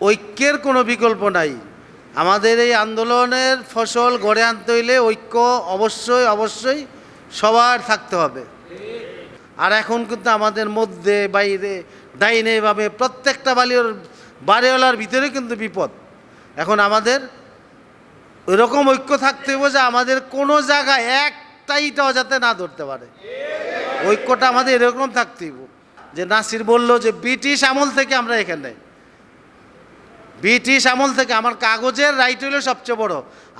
ঐক্যের কোনো বিকল্প নাই। আমাদের এই আন্দোলনের ফসল গড়ে আনতে হইলে ঐক্য অবশ্যই অবশ্যই সবার থাকতে হবে। আর এখন কিন্তু আমাদের মধ্যে, বাইরে, ডাইনে ভাবে প্রত্যেকটা বালিওর বাড়িওয়ালার ভিতরে কিন্তু বিপদ। এখন আমাদের ওইরকম ঐক্য থাকতে হবে যে আমাদের কোনো জায়গায় একটাইটাও যাতে না ধরতে পারে। ঐক্যটা আমাদের এরকম থাকতে হইব। যে নাসির বলল যে, ব্রিটিশ আমল থেকে আমরা এখানে ব্রিটিশ আমল থেকে আমার কাগজের রাইট হলো সবচেয়ে বড়।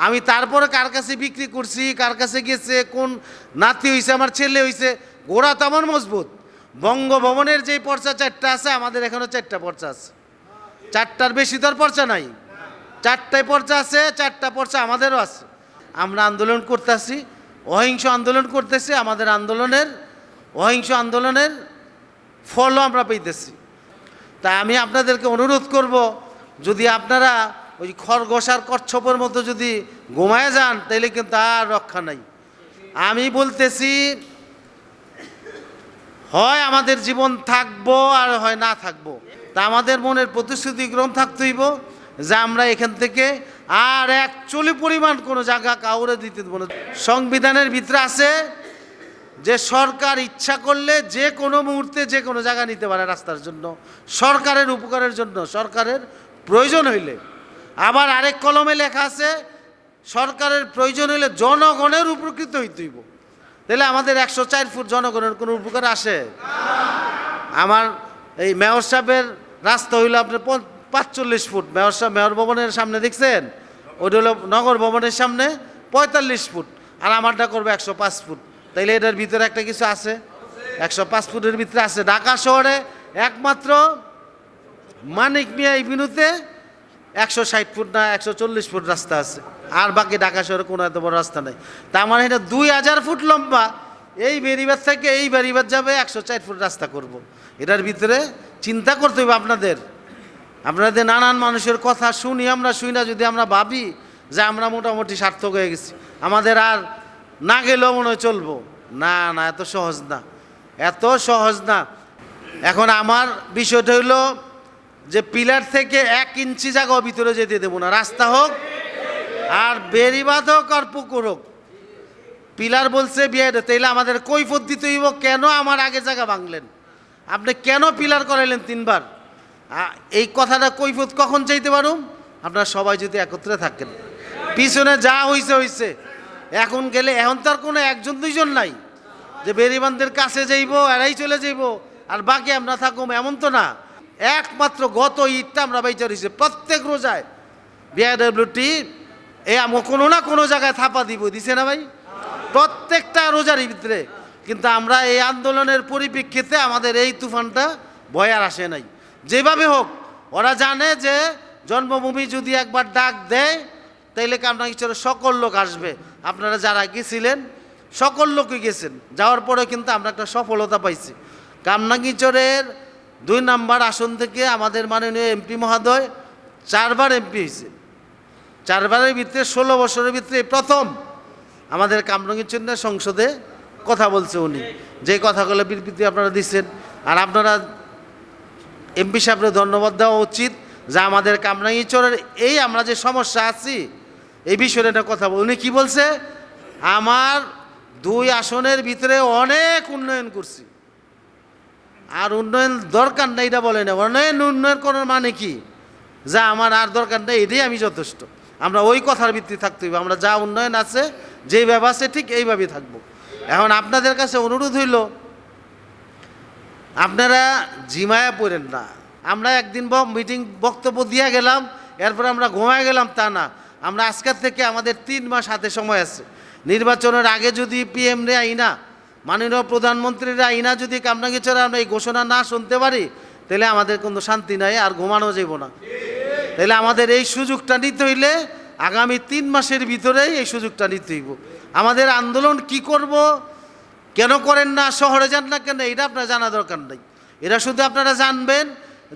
আমি তারপরে কার কাছে বিক্রি করছি, কার কাছে গেছে, কোন নাতি হইছে, আমার ছেলে হইছে গোড়া তো আমার মজবুত। বঙ্গভবনের যে পর্চা চারটা আছে, আমাদের এখানেও চারটা পর্চা আছে। চারটার বেশি তো আর পর্চা নাই। চারটায় পর্চা আছে, চারটা পর্চা আমাদেরও আছে। আমরা আন্দোলন করতেছি, অহিংস আন্দোলন করতেছি, আমাদের আন্দোলনের, অহিংস আন্দোলনের ফলও আমরা পেতেছি তাই আমি আপনাদেরকে অনুরোধ করব যদি আপনারা ওই খরগোশার কচ্ছপের মতো যদি ঘুমায় যান তাহলে কিন্তু আর রক্ষা নাই। আমি বলতেছি, হয় আমাদের জীবন থাকব আর হয় না থাকব। তা আমাদের মনের প্রতিশ্রুতি গ্রহণ থাকতে হইব যে আমরা এখান থেকে আর এক চলি পরিমাণ কোনো জায়গা কাউরে দিতে দেবো না। সংবিধানের ভিতরে আছে যে সরকার ইচ্ছা করলে যে কোনো মুহূর্তে যে কোনো জায়গা নিতে পারে রাস্তার জন্য। সরকারের উপকারের জন্য, সরকারের প্রয়োজন হইলে। আবার আরেক কলমে লেখা আছে, সরকারের প্রয়োজন হইলে জনগণের উপকৃত হইতে হইব। তাহলে আমাদের একশো চার ফুট জনগণের কোনো উপকার আসে? আমার এই মেয়র সাহেবের রাস্তা হইল আপনার পাঁচচল্লিশ ফুট। মেয়র সাহেব, মেয়র ভবনের সামনে দেখছেন? ওটা হলো নগর ভবনের সামনে পঁয়তাল্লিশ ফুট। আর আমারটা করবে একশো পাঁচ ফুট। তাইলে এটার ভিতরে একটা কিছু আছে? একশো পাঁচ ফুটের ভিতরে আছে। ঢাকা শহরে একমাত্র মানিক মিয়া ইভিনুতে একশো ষাট ফুট না, একশো চল্লিশ ফুট রাস্তা আছে। আর বাকি ঢাকা শহরে কোনো এত বড় রাস্তা নেই। তার মানে এটা দুই হাজার ফুট লম্বা। এই বেরিবার থেকে এই বেরিবার যাবে একশো চার ফুট রাস্তা করব। এটার ভিতরে চিন্তা করতে হবে আপনাদের। আপনাদের নানান মানুষের কথা শুনি আমরা শুনি না যদি আমরা ভাবি যে আমরা মোটামুটি সার্থক হয়ে গেছি। আমাদের আর না গেলেও মনে হয় চলবো। না না, এত সহজ না। এত সহজ না। এখন আমার বিষয়টা হইল যে পিলার থেকে এক ইঞ্চি জায়গাও ভিতরে যেতে দেবো না। রাস্তা হোক, আর বেরিবাদ হোক আর পুকুর হোক। পিলার বলছে, বিয়ে তাইলে আমাদের কৈফত দিতে হইব, কেন আমার আগে জায়গা ভাঙলেন? আপনি কেন পিলার করাইলেন তিনবার? এই কথাটা কৈফত কখন চাইতে পারুম? আপনারা সবাই যদি একত্রে থাকেন। পিছনে যা হইছে হইছে। এখন গেলে, এখন তো আর কোনো একজন, দুইজন নাই। যে বেরিবানদের কাছে যাইব, এরাই চলে যাইব, আর বাকি আমরা থাকুম, এমন তো না। একমাত্র গত ঈদটা আমরা বাইচার হয়েছে প্রত্যেক রোজায় বিআইডব্লিউটি এ আমো কোনো না কোনো জায়গায় থাপা দিব, দিছে না ভাই? প্রত্যেকটা রোজার ভিতরে কিন্তু আমরা এই আন্দোলনের পরিপ্রেক্ষিতে আমাদের এই তুফানটা ভয় আর আসে নাই। যেভাবে হোক, ওরা জানে যে জন্মভূমি যদি একবার ডাক দেয়, তাইলে কামরাঙ্গিচরের সকল লোক আসবে? আপনারা যারা গেছিলেন, সকল লোকই গেছেন। যাওয়ার পরে কিন্তু আমরা একটা সফলতা পাইছি। কামনাঙ্গিচরের দুই নাম্বার আসন থেকে আমাদের মাননীয় এমপি মহোদয় চারবার এমপি হয়েছে। চারবারের ভিতরে, ষোলো বছরের ভিতরে প্রথম আমাদের কামরঙ্গীর সংসদে কথা বলছে উনি। যে কথাগুলো বিবৃতি আপনারা দিচ্ছেন। আর আপনারা এমপি সাহেবের ধন্যবাদ দেওয়া উচিত যে আমাদের কামরাঙ্গীচরের এই আমরা যে সমস্যা আছি, এই বিষয়ে একটা কথা বল উনি কী বলছে? আমার দুই আসনের ভিতরে অনেক উন্নয়ন করছি। আর উন্নয়ন দরকার নেই এটা বলে না। উন্নয়ন উন্নয়ন করার মানে কি? যা আমার আর দরকার নেই, এটাই আমি যথেষ্ট। আমরা ওই কথার ভিত্তি থাকতে হবে আমরা যা উন্নয়ন আছে, যেই যেইভাবে আছে, ঠিক এইভাবেই থাকব। এখন আপনাদের কাছে অনুরোধ হইল, আপনারা জিমায়া পড়েন না। আমরা একদিন মিটিং বক্তব্য দিয়ে গেলাম, এরপর আমরা ঘুমায় গেলাম, তা না। আমরা আজকের থেকে আমাদের তিন মাস হাতে সময় আছে। নির্বাচনের আগে যদি পিএম রে আইনা মাননীয় প্রধানমন্ত্রীরা আইনা যদি কামরাঙ্গি ছাড়া আমরা এই ঘোষণা না শুনতে পারি, তাহলে আমাদের কোনো শান্তি নাই আর ঘুমানো যাব না। তাহলে আমাদের এই সুযোগটা নিতে হইলে আগামী তিন মাসের ভিতরেই এই সুযোগটা নিতে হইব। আমাদের আন্দোলন কি করব, কেন করেন না, শহরে যান না কেন, এটা আপনার জানা দরকার নাই। এটা শুধু আপনারা জানবেন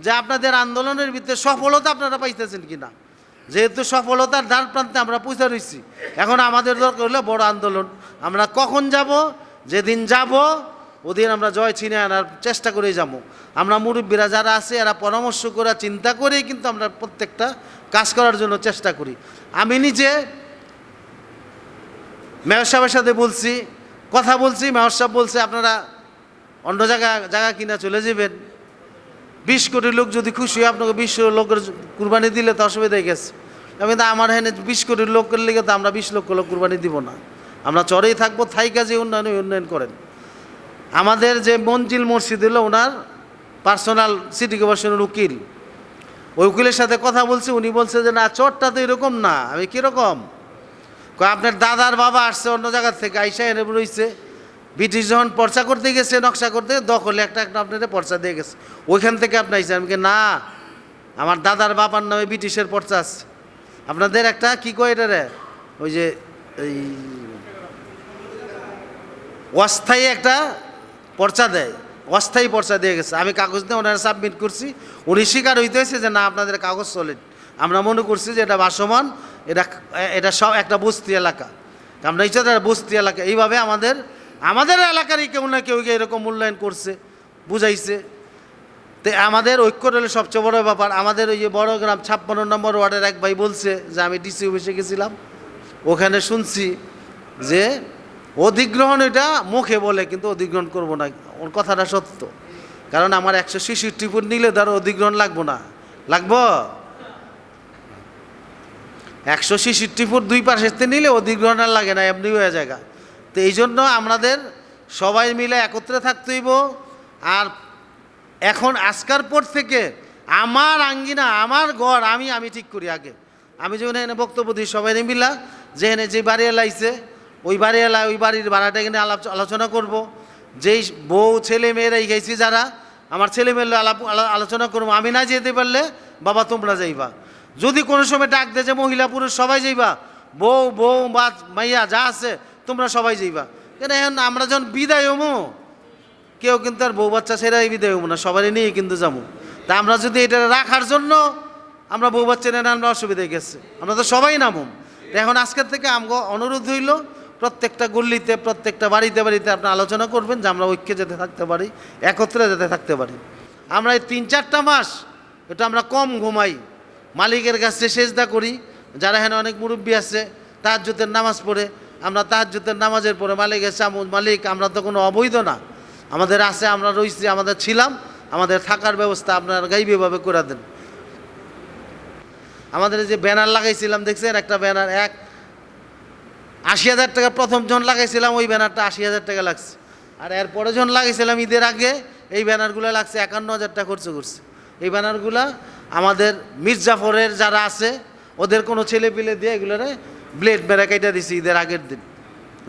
যে আপনাদের আন্দোলনের ভিতরে সফলতা আপনারা পাইতেছেন কি না যেহেতু সফলতার দ্বার প্রান্তে আমরা পৌঁছে রয়েছি এখন আমাদের দরকার হলো বড় আন্দোলন। আমরা কখন যাব যেদিন যাব, ওদিন আমরা জয় ছিনে আনার চেষ্টা করে যাব। আমরা মুরব্বীরা যারা আছে, এরা পরামর্শ করে, চিন্তা করেই কিন্তু আমরা প্রত্যেকটা কাজ করার জন্য চেষ্টা করি। আমি নিজে মেয়র সাহেবের সাথে বলছি, কথা বলছি, মেয়র সাহেব বলছে, আপনারা অন্য জায়গা জায়গা কিনা চলে যাবেন। বিশ কোটি লোক যদি খুশি হয়, আপনাকে বিশ লোকের কুরবানি দিলে তো অসুবিধা হয়ে গেছে। আমি তো আমার হেনে বিশ কোটি লোকের লিগে তো আমরা বিশ লক্ষ লোক কুরবানি দিব না। আমরা চরেই থাকব, থাই কাজে উন্নয়ন উন্নয়ন করেন। আমাদের যে মঞ্জিল মসজিদ হলো, ওনার পার্সোনাল সিটি কর্পোরেশনের উকিল। ওই উকিলের সাথে কথা বলছি, উনি বলছে যে, না, চরটা তো এরকম না, আমি কীরকম? আপনার দাদার বাবা আসছে অন্য জায়গার থেকে, আইসা এনে রয়েছে ব্রিটিশ যখন পর্চা করতে গেছে, নকশা করতে, দখলে একটা একটা আপনাদের পর্চা দিয়ে গেছে। ওইখান থেকে আপনি আইসেন। আমি না, আমার দাদার বাবার নামে ব্রিটিশের পর্চা আছে। আপনাদের একটা, কি কয় এটা রে ওই যে, এই অস্থায়ী একটা পর্চা দেয়। অস্থায়ী পর্চা দিয়ে গেছে। আমি কাগজ দিয়ে ওনারা সাবমিট করছি। উনি স্বীকার হইতে হয়েছে যে, না, আপনাদের কাগজ সলিড আমরা মনে করছি যে, এটা ভাসমান, এটা এটা সব একটা বস্তি এলাকা। আমরা ইচ্ছা বস্তি এলাকা, এইভাবে আমাদের আমাদের এলাকারই কেউ না কেউ এরকম মূল্যায়ন করছে, বুঝাইছে। তো আমাদের ঐক্য হলে সবচেয়ে বড় ব্যাপার। আমাদের ওই যে বড় গ্রাম ছাপ্পান্ন নম্বর ওয়ার্ডের এক ভাই বলছে যে, আমি ডিসি অফিসে গেছিলাম। ওখানে শুনছি যে অধিগ্রহণ এটা মুখে বলে, কিন্তু অধিগ্রহণ করব না। ওর কথাটা সত্য। কারণ আমার একশো ছেষট্টি ফুট নিলে ধরো অধিগ্রহণ লাগবো না। লাগবো? একশো ছেষট্টি ফুট দুই পাশে নিলে অধিগ্রহণ আর লাগে না, এমনি হয়ে জায়গা তো এই জন্য আমাদের সবাই মিলে একত্রে থাকতে হইব। আর এখন আজকার পর থেকে আমার আঙ্গিনা, আমার ঘর আমি আমি ঠিক করি আগে। আমি যখন এখানে বক্তব্য দিই সবাই মিলা যে এখানে যে বাড়ি এলাইছে ওই বাড়ি এলা, ওই বাড়ির ভাড়াটা এখানে আলাপ আলোচনা করব। যেই বউ, ছেলে, মেয়েরা গেছি যারা, আমার ছেলে মেয়ের আলাপ আলো- আলোচনা করব। আমি না যেতে পারলে বাবা তোমরা যাইবা। যদি কোনো সময় ডাক দে যে মহিলা পুরুষ সবাই যাইবা, বউ বউ, বা মাইয়া যা আছে, তোমরা সবাই যাইবা। কেন এখন আমরা যখন বিদায় হমো, কেউ কিন্তু আর বউ বাচ্চা সেরাই বিদায় হব না, সবারই নিয়ে কিন্তু যাব তা আমরা যদি এটা রাখার জন্য আমরা বউ বাচ্চা নেন আমরা অসুবিধায় গেছে। আমরা তো সবাই নামুম। এখন আজকের থেকে আমগো অনুরোধ হইল প্রত্যেকটা গল্লিতে প্রত্যেকটা বাড়িতে বাড়িতে আপনি আলোচনা করবেন যে আমরা ঐক্যে যেতে থাকতে পারি, একত্রে যেতে থাকতে পারি। আমরা এই তিন চারটা মাস এটা আমরা কম ঘুমাই। মালিকের কাছে সেজদা করি, যারা এখানে অনেক মুরব্বী আছে তাহাজ্জুতের নামাজ পড়ে, আমরা তাহাজ্জুতের নামাজের পরে মালিক এসে মালিক, আমরা তো কোনো অবৈধ না। আমাদের আছে, আমরা রয়েছি আমাদের ছিলাম, আমাদের থাকার ব্যবস্থা আপনার গাইবেভাবে করে দেন। আমাদের যে ব্যানার লাগাইছিলাম, দেখছেন? একটা ব্যানার, এক আশি হাজার টাকা প্রথম জন লাগাইছিলাম, ওই ব্যানারটা আশি হাজার টাকা লাগছে। আর এর পরে জন লাগাইছিলাম ঈদের আগে, এই ব্যানারগুলো লাগছে একান্ন হাজার টাকা খরচ করছে। এই ব্যানারগুলা আমাদের মির্জাফরের যারা আছে, ওদের কোনো ছেলে পিলে দিয়ে এগুলোরে ব্লেড মেরা কেটে দিছে ঈদের আগের দিন।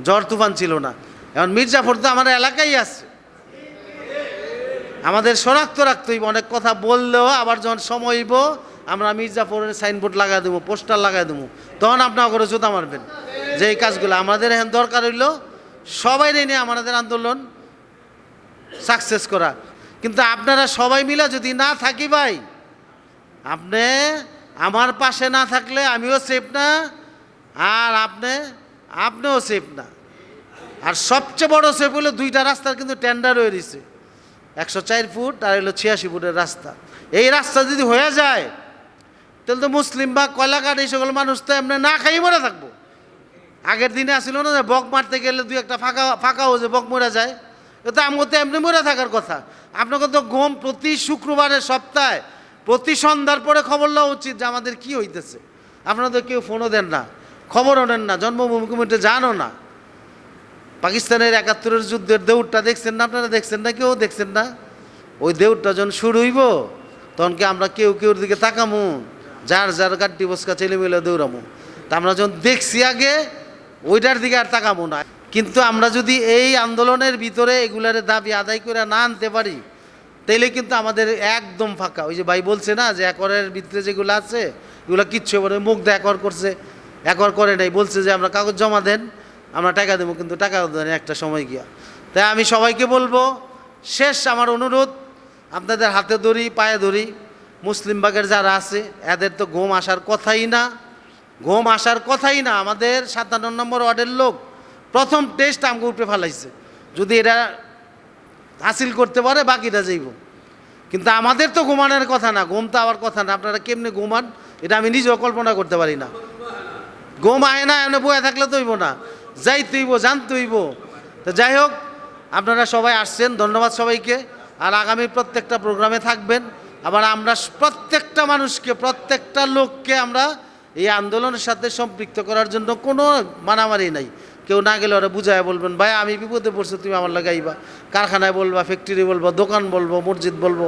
ঝড় তুফান ছিল না। এখন মির্জাফর তো আমার এলাকায় আছে। আমাদের শনাক্ত রাখতে হইব, অনেক কথা বললেও আবার যখন সময় হইব, আমরা মির্জাফরের সাইনবোর্ড লাগাই দেবো, পোস্টার লাগাই দেবো। তখন আপনার করে জুতা মারবেন। যে এই কাজগুলো আমাদের এখন দরকার হইল, সবাই নিয়ে আমাদের আন্দোলন সাকসেস করা। কিন্তু আপনারা সবাই মিলে যদি না থাকি ভাই, আপনি আমার পাশে না থাকলে আমিও সেফ না, আর আপনি, আপনিও সেফ না। আর সবচেয়ে বড় সেফ হলো দুইটা রাস্তার কিন্তু টেন্ডার হয়ে দিছে একশো চার ফুট আর হলো ছিয়াশি ফুটের রাস্তা। এই রাস্তা যদি হয়ে যায়, তাহলে তো মুসলিম বা কয়লাঘাট এই সকল মানুষ তো এমনি না খাই মরে থাকব। আগের দিনে আসছিল না যে বক মারতে গেলে দুই একটা ফাঁকা ফাঁকা হয়ে যে বক মরে যায়? তো আমাকে তো এমনি মরে থাকার কথা। আপনাকে তো ঘুম প্রতি শুক্রবারের সপ্তাহে, প্রতি সন্ধ্যার পরে খবর নেওয়া উচিত যে আমাদের কি হইতেছে। আপনারা তো কেউ ফোনও দেন না, খবরও নেন না জন্মভূমি কমিটি জানো না। পাকিস্তানের একাত্তরের যুদ্ধের দেউরটা দেখছেন না আপনারা দেখছেন না, কেউ দেখছেন না? ওই দেউরটা যখন শুরু হইব, তখন কি আমরা কেউ কেউর দিকে তাকামু? যার যার গাড্ডি বসকা ছেলে মেলে দৌড়ামু তা আমরা যখন দেখছি আগে ওইটার দিকে আর তাকাবো না। কিন্তু আমরা যদি এই আন্দোলনের ভিতরে এগুলার দাবি আদায় করে না আনতে পারি, তাইলে কিন্তু আমাদের একদম ফাঁকা। ওই যে ভাই বলছে না, যে একরের ভিতরে যেগুলো আছে, এগুলো কিচ্ছু মানে মুখ দিয়ে একর করছে, একর করে নাই। বলছে যে আমরা কাগজ জমা দেন, আমরা টাকা দেবো, কিন্তু টাকা দেন একটা সময় গিয়া। তাই আমি সবাইকে বলব, শেষ আমার অনুরোধ, আপনাদের হাতে ধরি, পায়ে ধরি। মুসলিম বাগের যারা আছে, এদের তো ঘুম আসার কথাই না। ঘুম আসার কথাই না, আমাদের সাতান্ন নম্বর ওয়ার্ডের লোক প্রথম টেস্ট আমাকে উপরে ফেলাইছে। যদি এরা হাসিল করতে পারে বাকিটা যাইব। কিন্তু আমাদের তো ঘুমানোর কথা না, ঘুম তো আবার কথা না, আপনারা কেমনে ঘুমান? এটা আমি নিজেও কল্পনা করতে পারি না। ঘুম আয় না, এনে বয়ে থাকলে তো হইব না। যাই তুইব জানতে হইব। তো যাই হোক, আপনারা সবাই আসছেন, ধন্যবাদ সবাইকে। আর আগামী প্রত্যেকটা প্রোগ্রামে থাকবেন। আবার আমরা প্রত্যেকটা মানুষকে, প্রত্যেকটা লোককে আমরা এই আন্দোলনের সাথে সম্পৃক্ত করার জন্য কোনো মানামারি নাই। কেউ না গেলে ওরা বুঝায় বলবেন, ভাই, আমি বিপদে পড়ছি, তুমি আমার লাগাইবা কারখানায় বলবা ফ্যাক্টরি বলব, দোকান বলব, মসজিদ বলব।